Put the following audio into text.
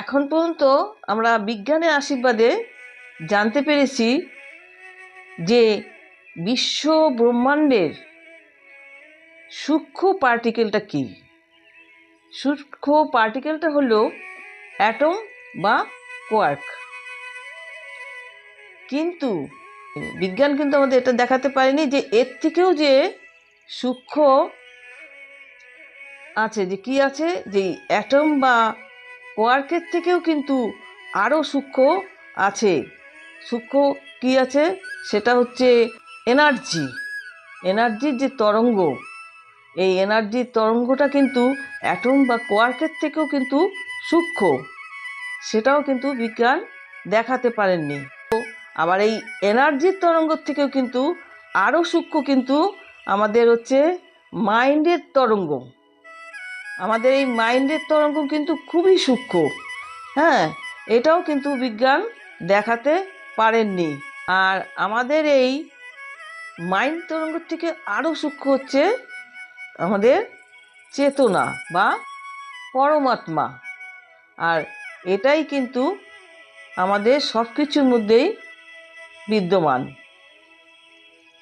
এখন পর্যন্ত আমরা বিজ্ঞানের আশীর্বাদে জানতে পেরেছি যে বিশ্ব ব্রহ্মাণ্ডের সূক্ষ্ম পার্টিকেলটা কী? সূক্ষ্ম পার্টিকেলটা হলো অ্যাটম বা কোয়ার্ক। কিন্তু, বিজ্ঞান কিন্তু আমাদের এটা দেখাতে পারেনি যে এর থেকেও যে সূক্ষ্ম আছে, যে কি আছে? যে অ্যাটম বা কোয়ার্কের থেকেও কিন্তু আরও সূক্ষ্ম আছে। সূক্ষ্ম কি আছে? সেটা হচ্ছে এনার্জি। এনার্জির যে তরঙ্গ, এই এনার্জির তরঙ্গটা কিন্তু অ্যাটম বা কোয়ার্কের থেকেও কিন্তু সূক্ষ্ম। সেটাও কিন্তু বিজ্ঞান দেখাতে পারেননি। তো আবার এই এনার্জির তরঙ্গর থেকেও কিন্তু আরও সূক্ষ্ম কিন্তু আমাদের হচ্ছে মাইন্ডের তরঙ্গ। আমাদের এই মাইন্ডের তরঙ্গ কিন্তু খুবই সূক্ষ্ম। হ্যাঁ এটাও কিন্তু বিজ্ঞান দেখাতে পারেননি। আর আমাদের এই মাইন্ড তরঙ্গ থেকে আরও সূক্ষ্ম হচ্ছে আমাদের চেতনা বা পরমাত্মা। আর এটাই কিন্তু আমাদের সব কিছুর মধ্যেই বিদ্যমান।